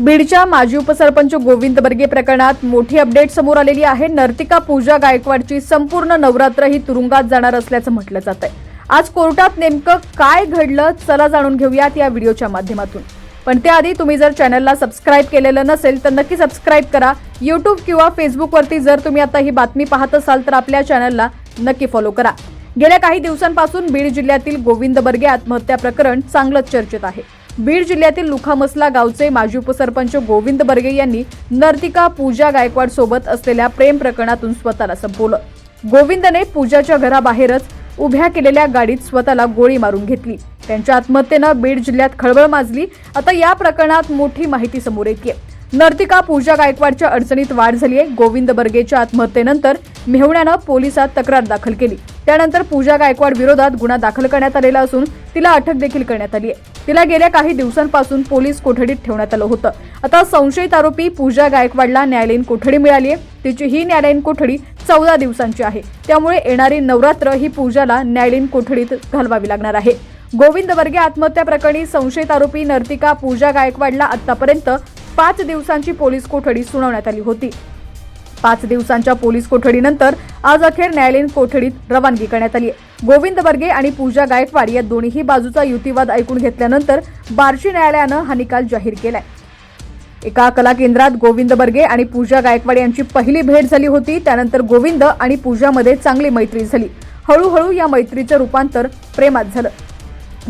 बीडच्या माजी उपसरपंच गोविंद बर्गे प्रकरणात मोठी अपडेट समोर आलेली आहे. नर्तिका पूजा गायकवाडची संपूर्ण नवरात्र ही तुरुंगात जाणार असल्याचं म्हटलं जात आहे. आज कोर्टात नेमकं काय घडलं चला जाणून घेऊयात या व्हिडिओच्या माध्यमातून. पण त्याआधी तुम्ही जर चॅनलला सबस्क्राईब केलेलं नसेल तर नक्की सबस्क्राईब करा. युट्यूब किंवा फेसबुकवरती जर तुम्ही आता ही बातमी पाहत असाल तर आपल्या चॅनलला नक्की फॉलो करा. गेल्या काही दिवसांपासून बीड जिल्ह्यातील गोविंद बर्गे आत्महत्या प्रकरण चांगलंच चर्चेत आहे. बीड जिल्ह्यातील लुखामसला गावचे माजी उपसरपंच गोविंद बर्गे यांनी नर्तिका पूजा गायकवाड सोबत असलेल्या प्रेम प्रकरणातून स्वतःला संपवलं. गोविंदने पूजाच्या घराबाहेरच उभ्या केलेल्या गाडीत स्वतःला गोळी मारून घेतली. त्यांच्या आत्महत्येनं बीड जिल्ह्यात खळबळ माजली. आता या प्रकरणात मोठी माहिती समोर येते नर्तिका पूजा गायकवाडच्या अडचणीत वाढ झाली आहे गोविंद बर्गेच्या आत्महत्येनंतर मेहुण्यानं पोलिसात तक्रार दाखल केली. त्यानंतर पूजा गायकवाड विरोधात गुन्हा दाखल करण्यात आलेला असून तिला अटक देखील करण्यात आली आहे तिला गेल्या काही दिवसांपासून पोलीस कोठडीत ठेवण्यात आलं होतं. आता संशयित आरोपी पूजा गायकवाडला न्यायालयीन कोठडी मिळाली आहे तिची ही न्यायालयीन कोठडी चौदा दिवसांची आहे. त्यामुळे येणारी नवरात्र ही पूजाला न्यायालयीन कोठडीत घालवावी लागणार आहे. गोविंद वर्गे आत्महत्या प्रकरणी संशयित आरोपी नर्तिका पूजा गायकवाडला आतापर्यंत पाच दिवसांची पोलीस कोठडी सुनावण्यात आली होती. पाच दिवसांच्या पोलीस कोठडीनंतर आज अखेर न्यायालयीन कोठडीत रवानगी करण्यात आली आहे. गोविंद बर्गे आणि पूजा गायकवाड या दोन्ही बाजूचा युतीवाद ऐकून घेतल्यानंतर बार्शी न्यायालयानं हा निकाल जाहीर केलाय. एका कला केंद्रात गोविंद बर्गे आणि पूजा गायकवाड यांची पहिली भेट झाली होती. त्यानंतर गोविंद आणि पूजामध्ये चांगली मैत्री झाली. हळूहळू या मैत्रीचं रूपांतर प्रेमात झालं.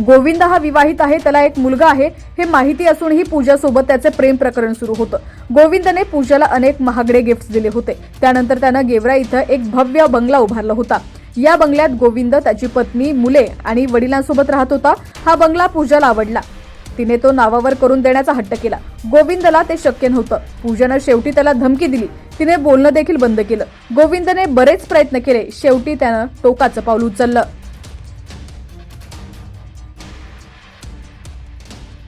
गोविंद हा विवाहित आहे त्याला एक मुलगा आहे हे माहिती असूनही पूजासोबत त्याचे प्रेम प्रकरण सुरू होतं. गोविंदने पूजाला अनेक महागडे गिफ्ट दिले होते. त्यानंतर त्यानं गेवरा इथं एक भव्य बंगला उभारला होता. या बंगल्यात गोविंद त्याची पत्नी मुले आणि वडिलांसोबत राहत होता. हा बंगला पूजाला आवडला. तिने तो नावावर करून देण्याचा हट्ट केला. गोविंदला ते शक्य नव्हतं. पूजानं शेवटी त्याला धमकी दिली. तिने बोलणं देखील बंद केलं. गोविंदने बरेच प्रयत्न केले. शेवटी त्यानं टोकाचं पाऊल उचललं.